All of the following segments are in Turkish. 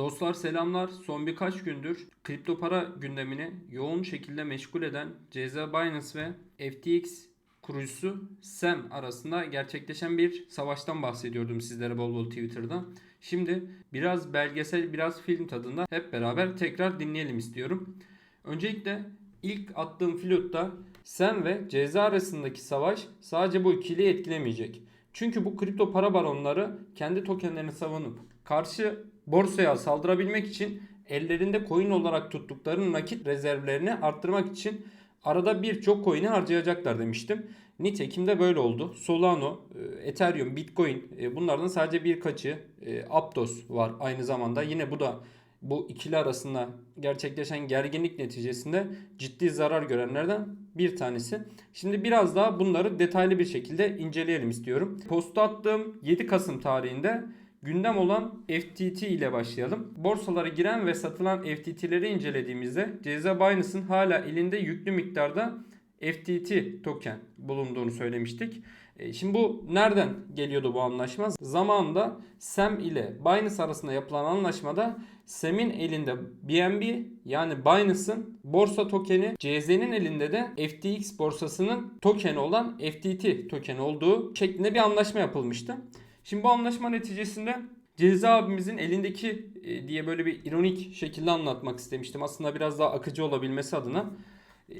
Dostlar selamlar. Son birkaç gündür kripto para gündemini yoğun şekilde meşgul eden CZ Binance ve FTX kurucusu Sam arasında gerçekleşen bir savaştan bahsediyordum sizlere bol bol Twitter'da. Şimdi biraz belgesel, biraz film tadında hep beraber tekrar dinleyelim istiyorum. Öncelikle ilk attığım flotta Sam ve CZ arasındaki savaş sadece bu ikiliyi etkilemeyecek. Çünkü bu kripto para baronları kendi tokenlerini savunup karşı borsaya saldırabilmek için ellerinde coin olarak tuttukları nakit rezervlerini arttırmak için arada birçok coin'i harcayacaklar demiştim. Nitekim de böyle oldu. Solano, e, Ethereum, Bitcoin e, bunlardan sadece birkaçı. e, Aptos var aynı zamanda. Yine bu da bu ikili arasında gerçekleşen gerginlik neticesinde ciddi zarar görenlerden bir tanesi. Şimdi biraz daha bunları detaylı bir şekilde inceleyelim istiyorum. Posta attığım 7 Kasım tarihinde gündem olan FTT ile başlayalım. Borsalara giren ve satılan FTT'leri incelediğimizde CZ Binance'ın hala elinde yüklü miktarda FTT token bulunduğunu söylemiştik. E, Şimdi bu nereden geliyordu bu anlaşma? Zamanında Sam ile Binance arasında yapılan anlaşmada Sam'in elinde BNB yani Binance'ın borsa tokeni, CZ'nin elinde de FTX borsasının tokeni olan FTT tokeni olduğu şeklinde bir anlaşma yapılmıştı. Şimdi bu anlaşma neticesinde CZ abimizin elindeki e, diye böyle bir ironik şekilde anlatmak istemiştim. Aslında biraz daha akıcı olabilmesi adına.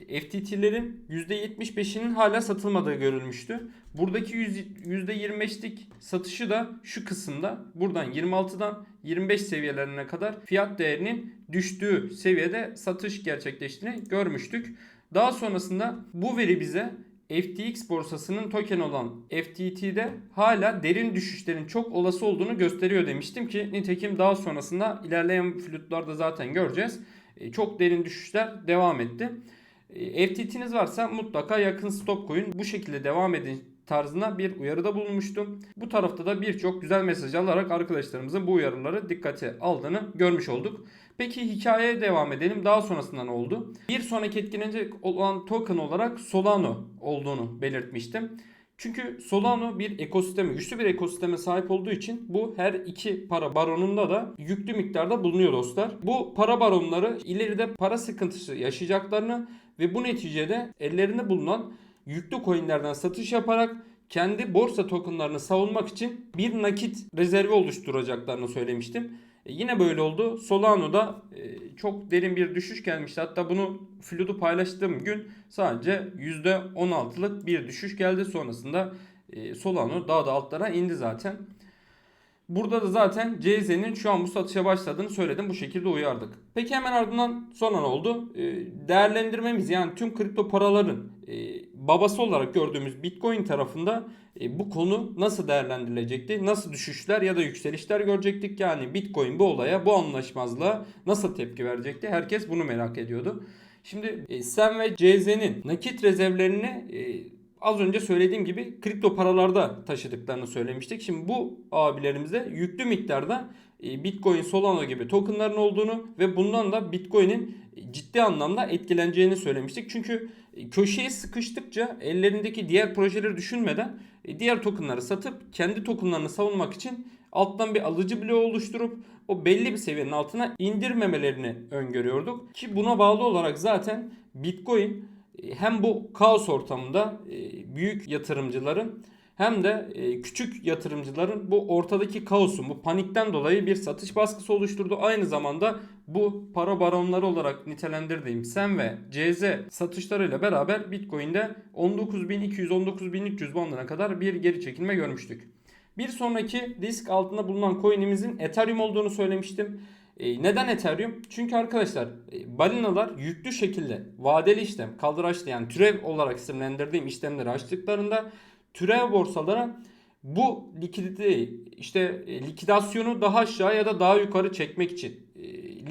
E, FTT'lerin %75'inin hala satılmadığı görülmüştü. Buradaki yüz- %25'lik satışı da şu kısımda. Buradan 26'dan 25 seviyelerine kadar fiyat değerinin düştüğü seviyede satış gerçekleştiğini görmüştük. Daha sonrasında bu veri bize FTX borsasının token olan FTT'de hala derin düşüşlerin çok olası olduğunu gösteriyor demiştim ki nitekim daha sonrasında ilerleyen flütlarda zaten göreceğiz. E, Çok derin düşüşler devam etti. E, FTT'niz varsa mutlaka yakın stop koyun. Bu şekilde devam edin tarzında bir uyarıda bulunmuştum. Bu tarafta da birçok güzel mesaj alarak arkadaşlarımızın bu uyarıları dikkate aldığını görmüş olduk. Peki hikayeye devam edelim. Daha sonrasında ne oldu? Bir sonraki etkilenecek olan token olarak Solano olduğunu belirtmiştim. Çünkü Solano bir ekosisteme, güçlü bir ekosisteme sahip olduğu için bu her iki para baronunda da yüklü miktarda bulunuyor dostlar. Bu para baronları ileride para sıkıntısı yaşayacaklarını ve bu neticede ellerinde bulunan yüklü coinlerden satış yaparak kendi borsa tokenlarını savunmak için bir nakit rezervi oluşturacaklarını söylemiştim. E, yine böyle oldu. Solano'da e, çok derin bir düşüş gelmişti. Hatta bunu Flood'u paylaştığım gün sadece %16'lık bir düşüş geldi. Sonrasında e, Solano daha da altlara indi zaten. Burada da zaten CZ'nin şu an bu satışa başladığını söyledim. Bu şekilde uyardık. Peki hemen ardından sonra ne oldu? Ee, değerlendirmemiz yani tüm kripto paraların e, babası olarak gördüğümüz Bitcoin tarafında e, bu konu nasıl değerlendirilecekti? Nasıl düşüşler ya da yükselişler görecektik? Yani Bitcoin bu olaya, bu anlaşmazlığa nasıl tepki verecekti? Herkes bunu merak ediyordu. Şimdi e, Sam ve CZ'nin nakit rezervlerini e, az önce söylediğim gibi kripto paralarda taşıdıklarını söylemiştik. Şimdi bu abilerimizde yüklü miktarda e, Bitcoin, Solana gibi tokenların olduğunu ve bundan da Bitcoin'in ciddi anlamda etkileneceğini söylemiştik. Çünkü köşeye sıkıştıkça ellerindeki diğer projeleri düşünmeden e, diğer tokenları satıp kendi tokenlarını savunmak için alttan bir alıcı bloğu oluşturup o belli bir seviyenin altına indirmemelerini öngörüyorduk. Ki buna bağlı olarak zaten Bitcoin e, hem bu kaos ortamında e, büyük yatırımcıların hem de e, küçük yatırımcıların bu ortadaki kaosun, bu panikten dolayı bir satış baskısı oluşturdu. Aynı zamanda bu para baronları olarak nitelendirdiğim SEM ve CZ satışlarıyla beraber Bitcoin'de 19.200-19.300 bandına kadar bir geri çekilme görmüştük. Bir sonraki risk altında bulunan coin'imizin Ethereum olduğunu söylemiştim. E, neden Ethereum? Çünkü arkadaşlar e, balinalar yüklü şekilde vadeli işlem, kaldıraçlı yani türev olarak isimlendirdiğim işlemleri açtıklarında türev borsalara bu likiditeyi işte e, likidasyonu daha aşağı ya da daha yukarı çekmek için e,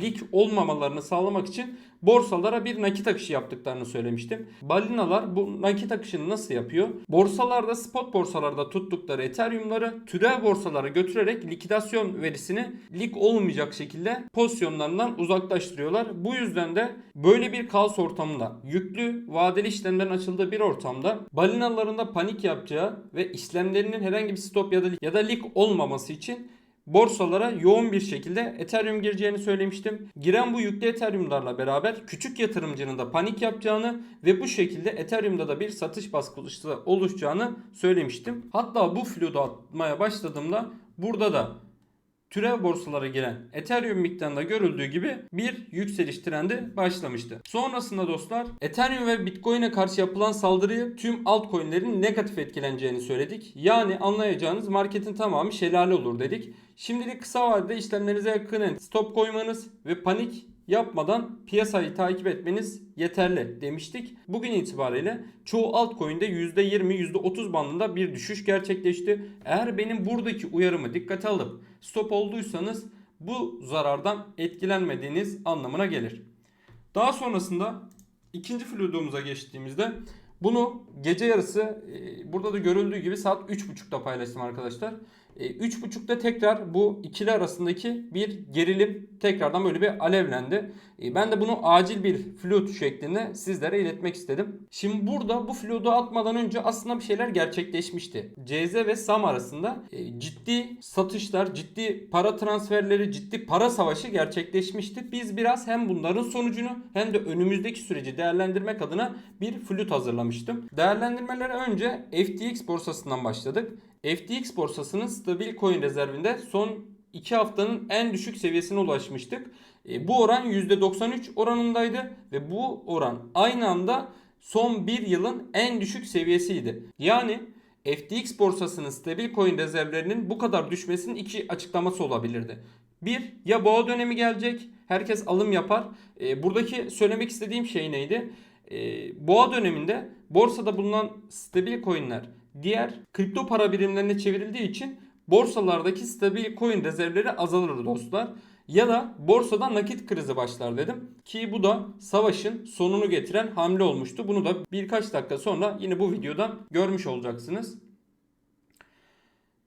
lik olmamalarını sağlamak için borsalara bir nakit akışı yaptıklarını söylemiştim. Balinalar bu nakit akışını nasıl yapıyor? Borsalarda spot borsalarda tuttukları Ethereum'ları türev borsalara götürerek likidasyon verisini lik olmayacak şekilde pozisyonlarından uzaklaştırıyorlar. Bu yüzden de böyle bir kaos ortamında yüklü vadeli işlemlerin açıldığı bir ortamda balinaların da panik yapacağı ve işlemlerinin herhangi bir stop ya da ya da lik olmaması için borsalara yoğun bir şekilde Ethereum gireceğini söylemiştim. Giren bu yüklü Ethereum'larla beraber küçük yatırımcının da panik yapacağını ve bu şekilde Ethereum'da da bir satış baskısı oluşacağını söylemiştim. Hatta bu flodu atmaya başladığımda burada da türev borsalara giren Ethereum miktarında görüldüğü gibi bir yükseliş trendi başlamıştı. Sonrasında dostlar Ethereum ve Bitcoin'e karşı yapılan saldırıyı tüm altcoin'lerin negatif etkileneceğini söyledik. Yani anlayacağınız marketin tamamı şelale olur dedik. Şimdilik kısa vadede işlemlerinize yakın stop koymanız ve panik yapmadan piyasayı takip etmeniz yeterli demiştik. Bugün itibariyle çoğu altcoin'de %20 %30 bandında bir düşüş gerçekleşti. Eğer benim buradaki uyarımı dikkate alıp stop olduysanız bu zarardan etkilenmediğiniz anlamına gelir. Daha sonrasında ikinci fludumuza geçtiğimizde bunu gece yarısı e, burada da görüldüğü gibi saat 3.30'da paylaştım arkadaşlar. E, 3.30'da tekrar bu ikili arasındaki bir gerilim tekrardan böyle bir alevlendi. E, ben de bunu acil bir flood şeklinde sizlere iletmek istedim. Şimdi burada bu flood'u atmadan önce aslında bir şeyler gerçekleşmişti. CZ ve SAM arasında e, ciddi satışlar, ciddi para transferleri, ciddi para savaşı gerçekleşmişti. Biz biraz hem bunların sonucunu hem de önümüzdeki süreci değerlendirmek adına bir flood hazırlamıştım. Değerlendirmelere önce FTX borsasından başladık. FTX borsasının stabil coin rezervinde son 2 haftanın en düşük seviyesine ulaşmıştık. E, bu oran %93 oranındaydı ve bu oran aynı anda son 1 yılın en düşük seviyesiydi. Yani FTX borsasının stabil coin rezervlerinin bu kadar düşmesinin iki açıklaması olabilirdi. Bir, ya boğa dönemi gelecek, herkes alım yapar. E, buradaki söylemek istediğim şey neydi? E, boğa döneminde borsada bulunan stabil coinler diğer kripto para birimlerine çevrildiği için borsalardaki stabil coin rezervleri azalır dostlar. Ya da borsada nakit krizi başlar dedim. Ki bu da savaşın sonunu getiren hamle olmuştu. Bunu da birkaç dakika sonra yine bu videodan görmüş olacaksınız.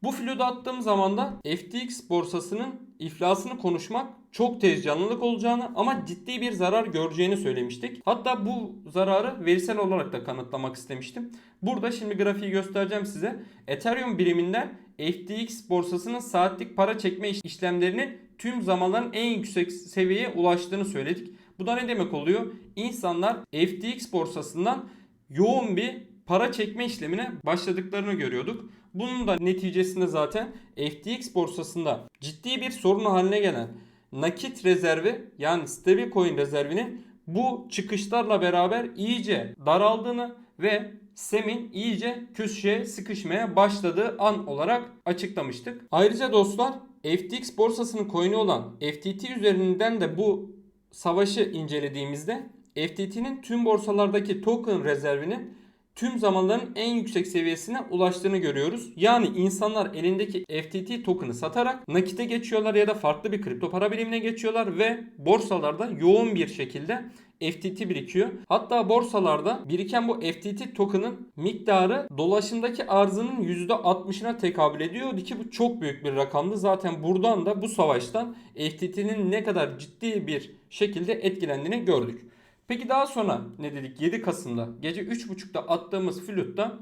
Bu floda attığım zaman da FTX borsasının iflasını konuşmak çok tez canlılık olacağını ama ciddi bir zarar göreceğini söylemiştik. Hatta bu zararı verisel olarak da kanıtlamak istemiştim. Burada şimdi grafiği göstereceğim size. Ethereum biriminden FTX borsasının saatlik para çekme işlemlerinin tüm zamanların en yüksek seviyeye ulaştığını söyledik. Bu da ne demek oluyor? İnsanlar FTX borsasından yoğun bir para çekme işlemine başladıklarını görüyorduk. Bunun da neticesinde zaten FTX borsasında ciddi bir sorun haline gelen nakit rezervi yani stablecoin rezervinin bu çıkışlarla beraber iyice daraldığını ve SEM'in iyice köşeye sıkışmaya başladığı an olarak açıklamıştık. Ayrıca dostlar FTX borsasının coin'i olan FTT üzerinden de bu savaşı incelediğimizde FTT'nin tüm borsalardaki token rezervinin tüm zamanların en yüksek seviyesine ulaştığını görüyoruz. Yani insanlar elindeki FTT token'ı satarak nakite geçiyorlar ya da farklı bir kripto para birimine geçiyorlar ve borsalarda yoğun bir şekilde FTT birikiyor. Hatta borsalarda biriken bu FTT token'ın miktarı dolaşımdaki arzının %60'ına tekabül ediyordu ki bu çok büyük bir rakamdı. Zaten buradan da bu savaştan FTT'nin ne kadar ciddi bir şekilde etkilendiğini gördük. Peki daha sonra ne dedik? 7 Kasım'da gece 3.30'da attığımız flütta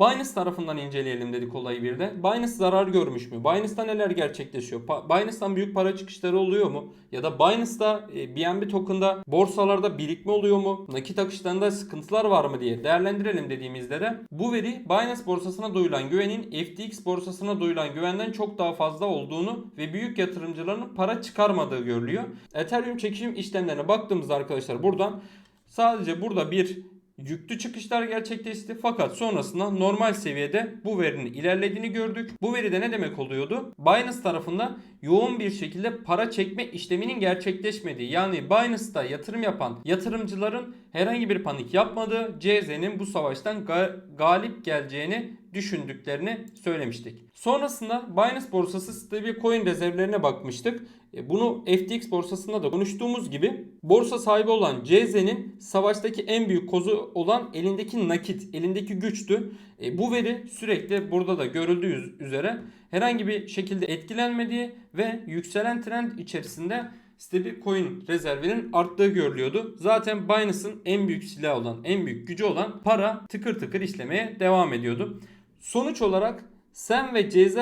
Binance tarafından inceleyelim dedik olayı bir de. Binance zarar görmüş mü? Binance'da neler gerçekleşiyor? Binance'dan büyük para çıkışları oluyor mu? Ya da Binance'da e, BNB token'da borsalarda birikme oluyor mu? Nakit akışlarında sıkıntılar var mı diye değerlendirelim dediğimizde de bu veri Binance borsasına duyulan güvenin FTX borsasına duyulan güvenden çok daha fazla olduğunu ve büyük yatırımcıların para çıkarmadığı görülüyor. Ethereum çekişim işlemlerine baktığımızda arkadaşlar buradan sadece burada bir yüklü çıkışlar gerçekleşti fakat sonrasında normal seviyede bu verinin ilerlediğini gördük. Bu veride ne demek oluyordu? Binance tarafında yoğun bir şekilde para çekme işleminin gerçekleşmediği yani Binance'da yatırım yapan yatırımcıların herhangi bir panik yapmadığı CZ'nin bu savaştan ga- galip geleceğini düşündüklerini söylemiştik. Sonrasında Binance borsası stabil coin rezervlerine bakmıştık. E, bunu FTX borsasında da konuştuğumuz gibi borsa sahibi olan CZ'nin savaştaki en büyük kozu olan elindeki nakit, elindeki güçtü. E, bu veri sürekli burada da görüldüğü üzere herhangi bir şekilde etkilenmediği ve yükselen trend içerisinde stabil coin rezervinin arttığı görülüyordu. Zaten Binance'ın en büyük silahı olan, en büyük gücü olan para tıkır tıkır işlemeye devam ediyordu. Sonuç olarak SEM ve CZ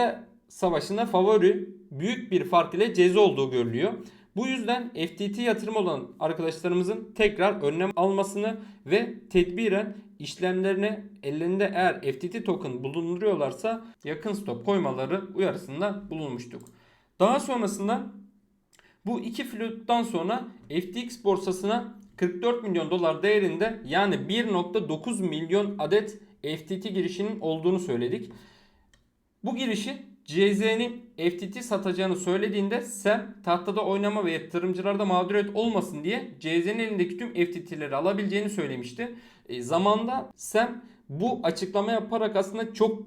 savaşında favori büyük bir fark ile CZ olduğu görülüyor. Bu yüzden FTT yatırım olan arkadaşlarımızın tekrar önlem almasını ve tedbiren işlemlerine ellerinde eğer FTT token bulunduruyorlarsa yakın stop koymaları uyarısında bulunmuştuk. Daha sonrasında bu iki flütten sonra FTX borsasına 44 milyon dolar değerinde yani 1.9 milyon adet FTT girişinin olduğunu söyledik. Bu girişin CZ'nin FTT satacağını söylediğinde Sam tahtada oynama ve yatırımcılarda mağduriyet olmasın diye CZ'nin elindeki tüm FTT'leri alabileceğini söylemişti. E, zamanda Sam bu açıklama yaparak aslında çok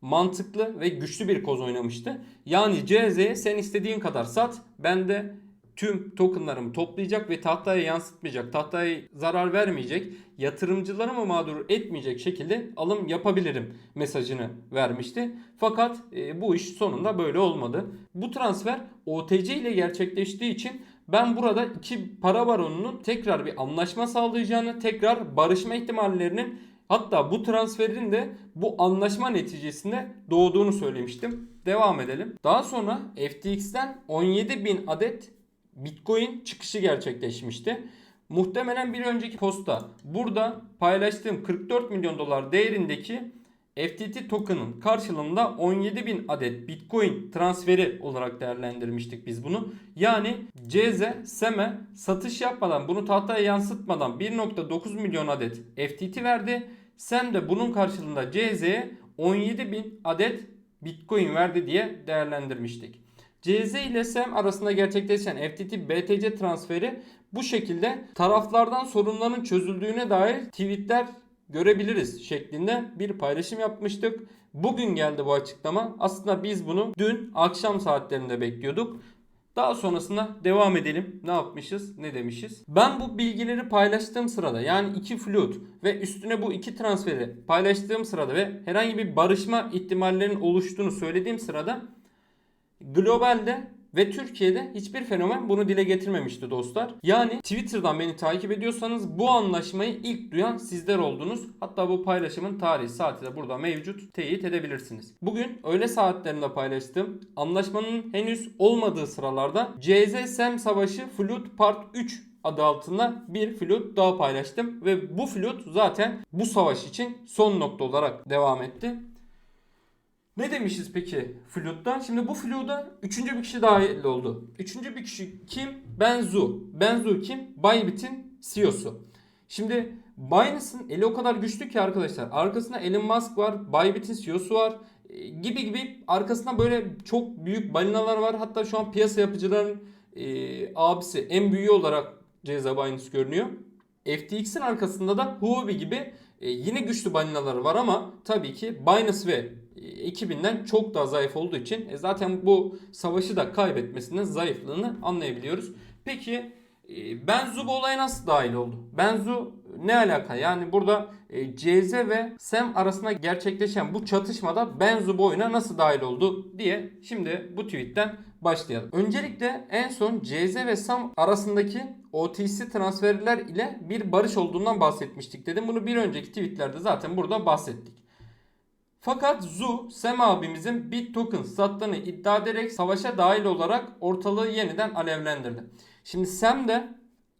mantıklı ve güçlü bir koz oynamıştı. Yani CZ'ye sen istediğin kadar sat ben de tüm tokenlarımı toplayacak ve tahtaya yansıtmayacak, tahtaya zarar vermeyecek, yatırımcılarımı mağdur etmeyecek şekilde alım yapabilirim mesajını vermişti. Fakat e, bu iş sonunda böyle olmadı. Bu transfer OTC ile gerçekleştiği için ben burada iki para baronunun tekrar bir anlaşma sağlayacağını, tekrar barışma ihtimallerinin hatta bu transferin de bu anlaşma neticesinde doğduğunu söylemiştim. Devam edelim. Daha sonra FTX'ten 17.000 adet Bitcoin çıkışı gerçekleşmişti. Muhtemelen bir önceki posta burada paylaştığım 44 milyon dolar değerindeki FTT token'ın karşılığında 17.000 adet Bitcoin transferi olarak değerlendirmiştik biz bunu. Yani CZ, SEM'e satış yapmadan bunu tahtaya yansıtmadan 1.9 milyon adet FTT verdi. SEM de bunun karşılığında CZ'ye 17.000 adet Bitcoin verdi diye değerlendirmiştik. CZ ile SEM arasında gerçekleşen FTT BTC transferi bu şekilde taraflardan sorunların çözüldüğüne dair tweetler görebiliriz şeklinde bir paylaşım yapmıştık. Bugün geldi bu açıklama. Aslında biz bunu dün akşam saatlerinde bekliyorduk. Daha sonrasında devam edelim. Ne yapmışız? Ne demişiz? Ben bu bilgileri paylaştığım sırada yani iki flüt ve üstüne bu iki transferi paylaştığım sırada ve herhangi bir barışma ihtimallerinin oluştuğunu söylediğim sırada globalde ve Türkiye'de hiçbir fenomen bunu dile getirmemişti dostlar. Yani Twitter'dan beni takip ediyorsanız bu anlaşmayı ilk duyan sizler oldunuz. Hatta bu paylaşımın tarihi saati de burada mevcut. Teyit edebilirsiniz. Bugün öğle saatlerinde paylaştığım anlaşmanın henüz olmadığı sıralarda CZ Sem Savaşı Flute Part 3 adı altında bir flüt daha paylaştım ve bu flüt zaten bu savaş için son nokta olarak devam etti. Ne demişiz peki Flut'tan? Şimdi bu Flut'a üçüncü bir kişi dahil oldu. Üçüncü bir kişi kim? Benzu. Benzu kim? Bybit'in CEO'su. Şimdi Binance'ın eli o kadar güçlü ki arkadaşlar. Arkasında Elon Musk var. Bybit'in CEO'su var. E, gibi gibi arkasında böyle çok büyük balinalar var. Hatta şu an piyasa yapıcıların e, abisi en büyüğü olarak Ceza Binance görünüyor. FTX'in arkasında da Huobi gibi e, yine güçlü balinaları var ama tabii ki Binance ve ekibinden çok daha zayıf olduğu için e, zaten bu savaşı da kaybetmesinin zayıflığını anlayabiliyoruz. Peki e, Benzu bu olaya nasıl dahil oldu? Benzu ne alaka? Yani burada e, CZ ve Sam arasında gerçekleşen bu çatışmada Benzu bu oyuna nasıl dahil oldu diye şimdi bu tweetten başlayalım. Öncelikle en son CZ ve Sam arasındaki OTC transferler ile bir barış olduğundan bahsetmiştik dedim. Bunu bir önceki tweetlerde zaten burada bahsettik. Fakat Zu, Sam abimizin bit token sattığını iddia ederek savaşa dahil olarak ortalığı yeniden alevlendirdi. Şimdi Sam de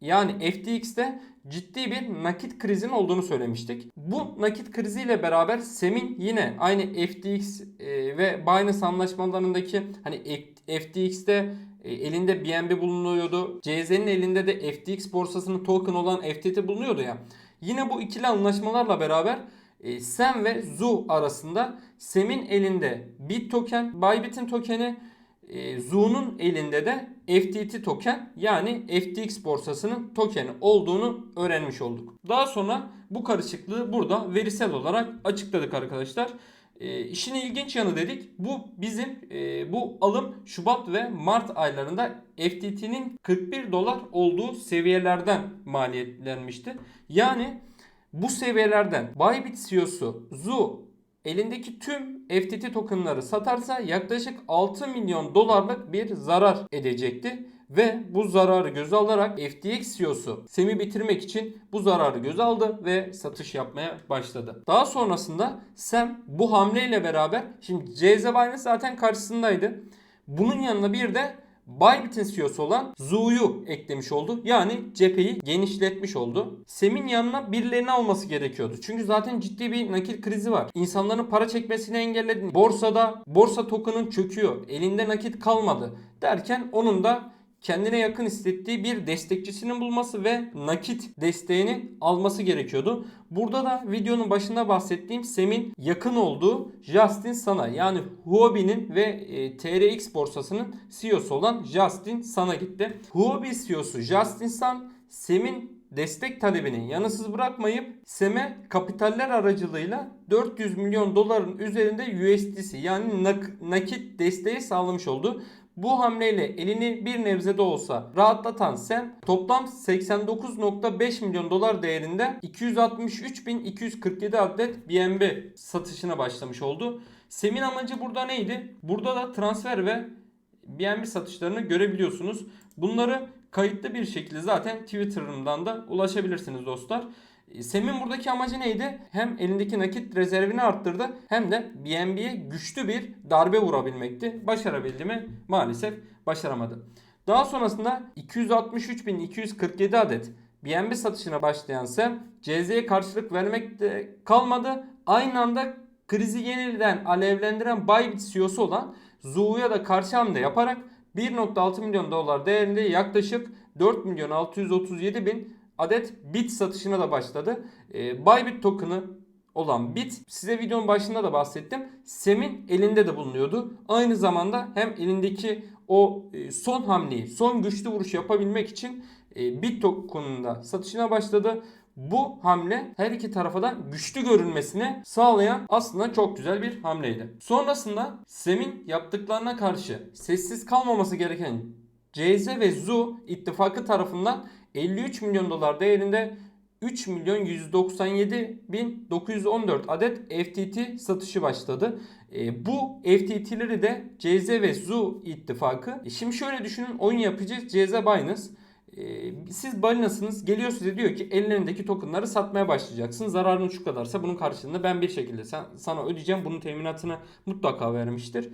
yani FTX'te ciddi bir nakit krizinin olduğunu söylemiştik. Bu nakit kriziyle beraber Sam'in yine aynı FTX e, ve Binance anlaşmalarındaki hani FTX'te e, elinde BNB bulunuyordu. CZ'nin elinde de FTX borsasının token olan FTT bulunuyordu ya. Yine bu ikili anlaşmalarla beraber e, Sam ve Zu arasında Sam'in elinde Bit token, Bybit'in tokeni, e, Zu'nun elinde de FTT token yani FTX borsasının tokeni olduğunu öğrenmiş olduk. Daha sonra bu karışıklığı burada verisel olarak açıkladık arkadaşlar. E, işin ilginç yanı dedik. Bu bizim e, bu alım Şubat ve Mart aylarında FTT'nin 41 dolar olduğu seviyelerden maliyetlenmişti. Yani bu seviyelerden Bybit CEO'su Zu elindeki tüm FTT tokenları satarsa yaklaşık 6 milyon dolarlık bir zarar edecekti. ve bu zararı göze alarak FTX CEO'su Sem'i bitirmek için bu zararı göze aldı ve satış yapmaya başladı. Daha sonrasında Sam bu hamleyle beraber şimdi CZ Binance zaten karşısındaydı. Bunun yanına bir de Bybit'in CEO'su olan Zoo'yu eklemiş oldu. Yani cepheyi genişletmiş oldu. Sem'in yanına birilerini alması gerekiyordu. Çünkü zaten ciddi bir nakit krizi var. İnsanların para çekmesini engelledi. Borsada borsa token'ın çöküyor. Elinde nakit kalmadı. Derken onun da kendine yakın hissettiği bir destekçisinin bulması ve nakit desteğini alması gerekiyordu. Burada da videonun başında bahsettiğim Sem'in yakın olduğu Justin Sana yani Huobi'nin ve e, TRX borsasının CEO'su olan Justin Sana gitti. Huobi CEO'su Justin San Sem'in destek talebini yanısız bırakmayıp SEM'e kapitaller aracılığıyla 400 milyon doların üzerinde USDC yani nak- nakit desteği sağlamış oldu. Bu hamleyle elini bir nebze de olsa rahatlatan Sem toplam 89.5 milyon dolar değerinde 263.247 adet BNB satışına başlamış oldu. Sem'in amacı burada neydi? Burada da transfer ve BNB satışlarını görebiliyorsunuz. Bunları kayıtlı bir şekilde zaten Twitter'ımdan da ulaşabilirsiniz dostlar. Sem'in buradaki amacı neydi? Hem elindeki nakit rezervini arttırdı hem de BNB'ye güçlü bir darbe vurabilmekti. Başarabildi mi? Maalesef başaramadı. Daha sonrasında 263.247 adet BNB satışına başlayan Sem CZ'ye karşılık vermekte kalmadı. Aynı anda krizi yeniden alevlendiren Bybit CEO'su olan Zoo'ya da karşı hamle yaparak 1.6 milyon dolar değerinde yaklaşık 4 milyon 637 bin adet bit satışına da başladı. E, Bybit token'ı olan bit size videonun başında da bahsettim. Sem'in elinde de bulunuyordu. Aynı zamanda hem elindeki o e, son hamleyi, son güçlü vuruş yapabilmek için e, bit token'ında satışına başladı. Bu hamle her iki tarafa da güçlü görünmesini sağlayan aslında çok güzel bir hamleydi. Sonrasında Sem'in yaptıklarına karşı sessiz kalmaması gereken CZ ve ZU ittifakı tarafından 53 milyon dolar değerinde 3 milyon 197 bin 914 adet FTT satışı başladı. E, bu FTT'leri de CZ ve ZU ittifakı. E, şimdi şöyle düşünün oyun yapıcı CZ Binance. E, siz balinasınız geliyor size diyor ki ellerindeki tokenları satmaya başlayacaksın. Zararın şu kadarsa bunun karşılığında ben bir şekilde sen, sana ödeyeceğim. Bunun teminatını mutlaka vermiştir.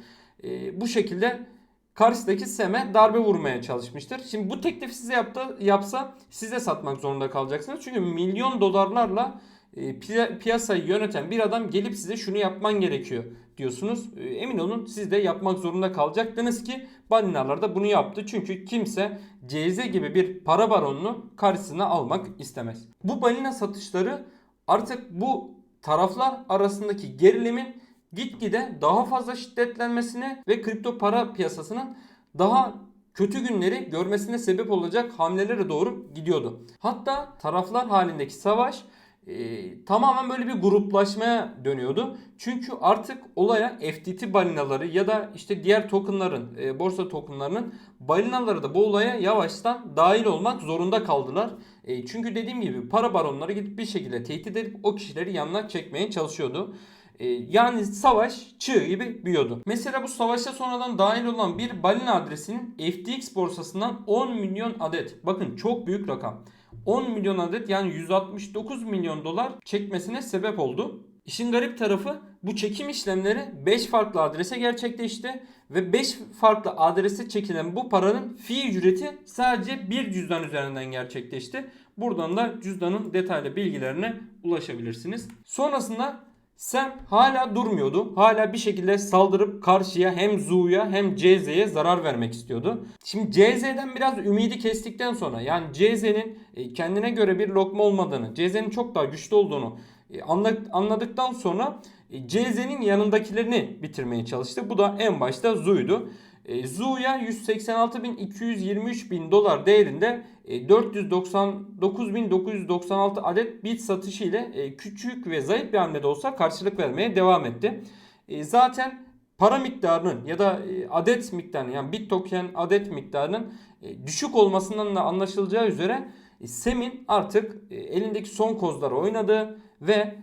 E, bu şekilde karşıdaki SEM'e darbe vurmaya çalışmıştır. Şimdi bu teklifi size yaptı, yapsa size satmak zorunda kalacaksınız. Çünkü milyon dolarlarla e, piya- piyasayı yöneten bir adam gelip size şunu yapman gerekiyor diyorsunuz. E, emin olun siz de yapmak zorunda kalacaktınız ki balinalar da bunu yaptı. Çünkü kimse CZ gibi bir para baronunu karşısına almak istemez. Bu balina satışları artık bu taraflar arasındaki gerilimin gitgide daha fazla şiddetlenmesine ve kripto para piyasasının daha kötü günleri görmesine sebep olacak hamlelere doğru gidiyordu. Hatta taraflar halindeki savaş e, tamamen böyle bir gruplaşmaya dönüyordu. Çünkü artık olaya FTT balinaları ya da işte diğer tokenların, e, borsa tokenlarının balinaları da bu olaya yavaştan dahil olmak zorunda kaldılar. E, çünkü dediğim gibi para baronları gidip bir şekilde tehdit edip o kişileri yanına çekmeye çalışıyordu. E, yani savaş çığ gibi büyüyordu. Mesela bu savaşa sonradan dahil olan bir balina adresinin FTX borsasından 10 milyon adet. Bakın çok büyük rakam. 10 milyon adet yani 169 milyon dolar çekmesine sebep oldu. İşin garip tarafı bu çekim işlemleri 5 farklı adrese gerçekleşti ve 5 farklı adrese çekilen bu paranın fi ücreti sadece bir cüzdan üzerinden gerçekleşti. Buradan da cüzdanın detaylı bilgilerine ulaşabilirsiniz. Sonrasında Sam hala durmuyordu. Hala bir şekilde saldırıp karşıya hem Zu'ya hem CZ'ye zarar vermek istiyordu. Şimdi CZ'den biraz ümidi kestikten sonra yani CZ'nin e, kendine göre bir lokma olmadığını, CZ'nin çok daha güçlü olduğunu e, anla- anladıktan sonra e, CZ'nin yanındakilerini bitirmeye çalıştı. Bu da en başta Zu'ydu. E, Zu'ya 186.223 bin dolar değerinde e, 499.996 adet bit satışı ile e, küçük ve zayıf bir hamle de olsa karşılık vermeye devam etti. E, zaten para miktarının ya da e, adet miktarının yani bit token adet miktarının e, düşük olmasından da anlaşılacağı üzere e, Sem'in artık elindeki son kozları oynadı ve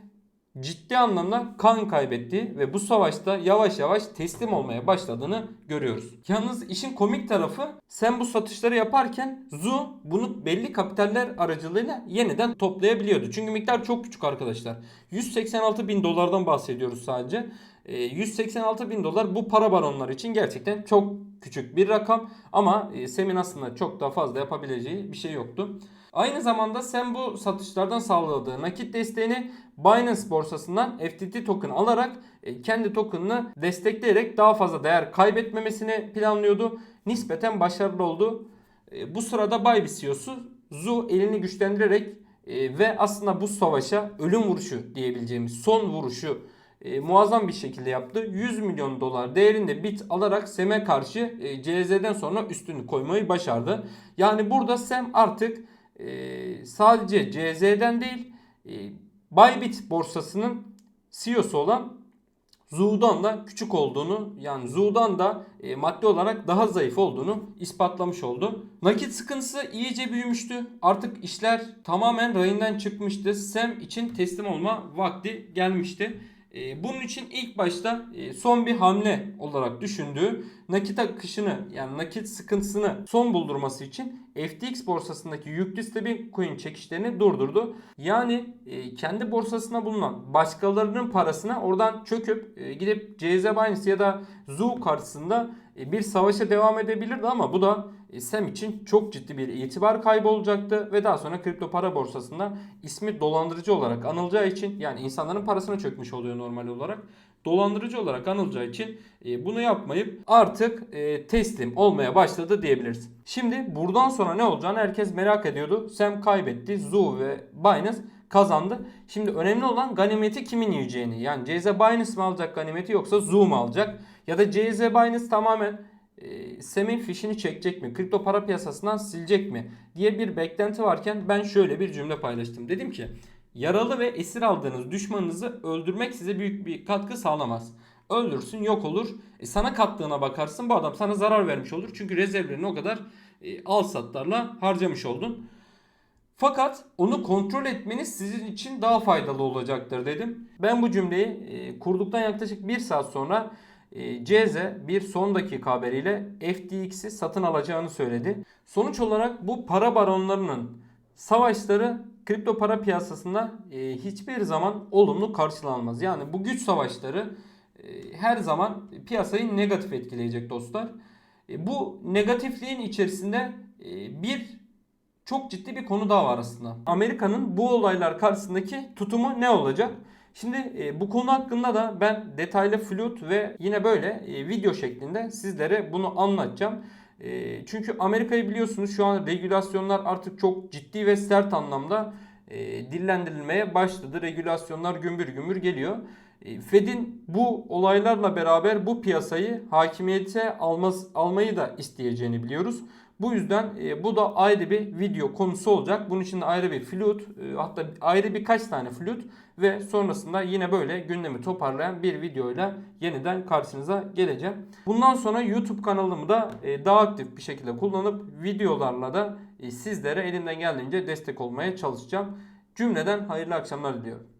ciddi anlamda kan kaybettiği ve bu savaşta yavaş yavaş teslim olmaya başladığını görüyoruz. Yalnız işin komik tarafı sen bu satışları yaparken Zu bunu belli kapitaller aracılığıyla yeniden toplayabiliyordu. Çünkü miktar çok küçük arkadaşlar. 186 bin dolardan bahsediyoruz sadece. E, 186 bin dolar bu para baronları için gerçekten çok küçük bir rakam. Ama e, Sem'in aslında çok daha fazla yapabileceği bir şey yoktu. Aynı zamanda Sam bu satışlardan sağladığı nakit desteğini Binance borsasından FTT token alarak e, kendi tokenını destekleyerek daha fazla değer kaybetmemesini planlıyordu. Nispeten başarılı oldu. E, Bu sırada Bybit CEO'su Zu elini güçlendirerek e, ve aslında bu savaşa ölüm vuruşu diyebileceğimiz son vuruşu muazzam bir şekilde yaptı. 100 milyon dolar değerinde bit alarak Sem'e karşı CZ'den sonra üstünü koymayı başardı. Yani burada Sem artık e, sadece CZ'den değil e, Bybit borsasının CEO'su olan Zu'dan da küçük olduğunu yani Zu'dan da e, maddi olarak daha zayıf olduğunu ispatlamış oldu. Nakit sıkıntısı iyice büyümüştü. Artık işler tamamen rayından çıkmıştı. Sam için teslim olma vakti gelmişti. E, bunun için ilk başta e, son bir hamle olarak düşündüğü nakit akışını yani nakit sıkıntısını son buldurması için FTX borsasındaki yüklü stablecoin çekişlerini durdurdu. Yani e, kendi borsasına bulunan başkalarının parasına oradan çöküp e, gidip CZ Binance ya da Zoo karşısında bir savaşa devam edebilirdi ama bu da e, Sam için çok ciddi bir itibar kaybı olacaktı ve daha sonra kripto para borsasında ismi dolandırıcı olarak anılacağı için yani insanların parasına çökmüş oluyor normal olarak. Dolandırıcı olarak anılacağı için e, bunu yapmayıp artık e, teslim olmaya başladı diyebiliriz. Şimdi buradan sonra ne olacağını herkes merak ediyordu. Sam kaybetti. Zoo ve Binance kazandı. Şimdi önemli olan ganimeti kimin yiyeceğini. Yani CZ Binance mi alacak ganimeti yoksa Zoo mu alacak? Ya da CZ Binance tamamen e, Sam'in fişini çekecek mi? Kripto para piyasasından silecek mi? diye bir beklenti varken ben şöyle bir cümle paylaştım. Dedim ki yaralı ve esir aldığınız düşmanınızı öldürmek size büyük bir katkı sağlamaz. Öldürsün yok olur. E, sana kattığına bakarsın bu adam sana zarar vermiş olur. Çünkü rezervlerini o kadar e, al satlarla harcamış oldun. Fakat onu kontrol etmeniz sizin için daha faydalı olacaktır dedim. Ben bu cümleyi e, kurduktan yaklaşık bir saat sonra CZ bir son dakika haberiyle FTX'i satın alacağını söyledi. Sonuç olarak bu para baronlarının savaşları kripto para piyasasında e, hiçbir zaman olumlu karşılanmaz. Yani bu güç savaşları e, her zaman piyasayı negatif etkileyecek dostlar. E, bu negatifliğin içerisinde bir çok ciddi bir konu daha var aslında. Amerika'nın bu olaylar karşısındaki tutumu ne olacak? Şimdi e, bu konu hakkında da ben detaylı flüt ve yine böyle e, video şeklinde sizlere bunu anlatacağım. E, çünkü Amerika'yı biliyorsunuz şu an regülasyonlar artık çok ciddi ve sert anlamda e, dillendirilmeye başladı. Regülasyonlar gümbür gümbür geliyor. E, Fed'in bu olaylarla beraber bu piyasayı hakimiyete almaz, almayı da isteyeceğini biliyoruz. Bu yüzden e, bu da ayrı bir video konusu olacak. Bunun için de ayrı bir flüt e, hatta ayrı birkaç tane flüt ve sonrasında yine böyle gündemi toparlayan bir videoyla yeniden karşınıza geleceğim. Bundan sonra YouTube kanalımı da e, daha aktif bir şekilde kullanıp videolarla da e, sizlere elimden geldiğince destek olmaya çalışacağım. Cümleden hayırlı akşamlar diliyorum.